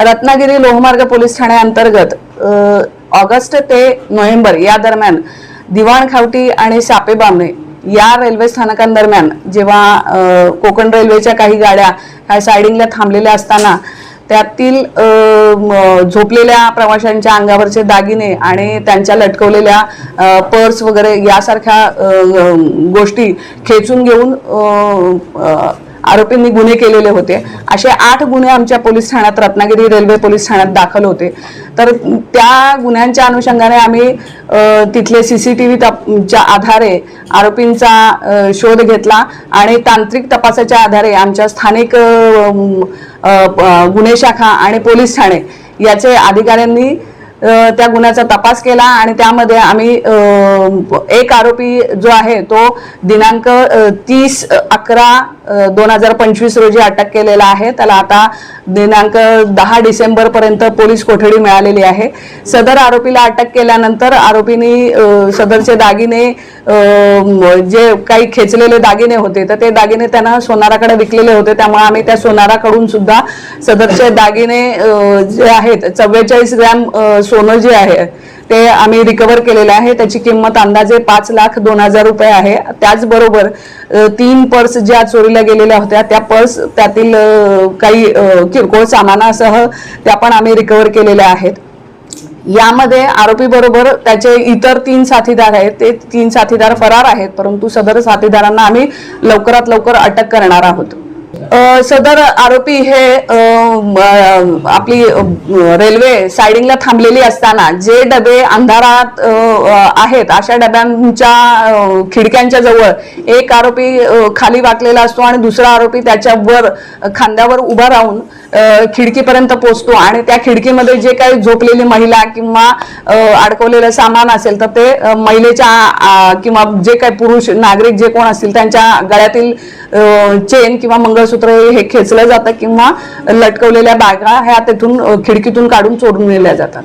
रत्नागिरी लोहमार्ग पोलीस ठाण्याअंतर्गत ऑगस्ट ते नोव्हेंबर या दरम्यान दिवाण खावटी आणि सापेबामणे या रेल्वे स्थानकांदरम्यान जेव्हा कोकण रेल्वेच्या काही गाड्या ह्या सायडिंगला थांबलेल्या असताना त्यातील झोपलेल्या प्रवाशांच्या अंगावरचे दागिने आणि त्यांच्या लटकवलेल्या पर्स वगैरे यासारख्या गोष्टी खेचून घेऊन आरोपींनी गुन्हे केलेले होते. असे आठ गुन्हे आमच्या पोलीस ठाण्यात रत्नागिरी रेल्वे पोलीस ठाण्यात दाखल होते. तर त्या गुन्ह्यांच्या अनुषंगाने आम्ही तिथले सी सी टी व्हीच्या आधारे आरोपींचा शोध घेतला आणि तांत्रिक तपासाच्या आधारे आमच्या स्थानिक गुन्हे शाखा आणि पोलीस ठाणे याचे अधिकाऱ्यांनी त्या गुन्ह्याचा तपास केला आणि त्यामध्ये आम्ही एक आरोपी जो आहे तो दिनांक तीस अकरा दोन हजार पंचवीस रोजी अटक केलेला आहे. त्याला आता दिनांक दहा डिसेंबर पर्यंत पोलीस कोठडी मिळालेली आहे. सदर आरोपीला अटक केल्यानंतर आरोपींनी सदरचे दागिने जे काही खेचलेले दागिने होते तर ते दागिने त्यांना सोनाराकडे विकलेले होते. त्यामुळे आम्ही त्या सोनाराकडून सुद्धा सदरचे दागिने जे आहेत चव्वेचाळीस ग्रॅम सोनं जे आहे ते आम्ही रिकवर केलेलं आहे. त्याची किंमत अंदाजे पाच लाख दोन हजार रुपये आहे. त्याचबरोबर तीन पर्स ज्या चोरीला गेलेल्या होत्या त्या पर्स त्यातील काही किरकोळ सामानासह त्या पण आम्ही रिकवर केलेल्या आहेत. यामध्ये आरोपी बरोबर त्याचे इतर तीन साथीदार आहेत. ते तीन साथीदार फरार आहेत परंतु सदर साथीदारांना आम्ही लवकरात लवकर अटक करणार आहोत. सदर आरोपी हे आपली रेल्वे सायडिंगला थांबलेली असताना जे डबे अंधारात आहेत अशा डब्यांच्या खिडक्यांच्या जवळ एक आरोपी खाली वाकलेला असतो आणि दुसरा आरोपी त्याच्या वर खांद्यावर उभा राहून खिडकीपर्यंत पोचतो आणि त्या खिडकीमध्ये जे काही झोपलेली महिला किंवा अडकवलेलं सामान असेल तर ते महिलेच्या किंवा जे काही पुरुष नागरिक जे कोण असतील त्यांच्या गळ्यातील चेन किंवा मंगळसूत्र हे खेचलं जातं किंवा लटकवलेल्या बॅगा ह्या तिथून खिडकीतून काढून चोरून नेल्या जातात.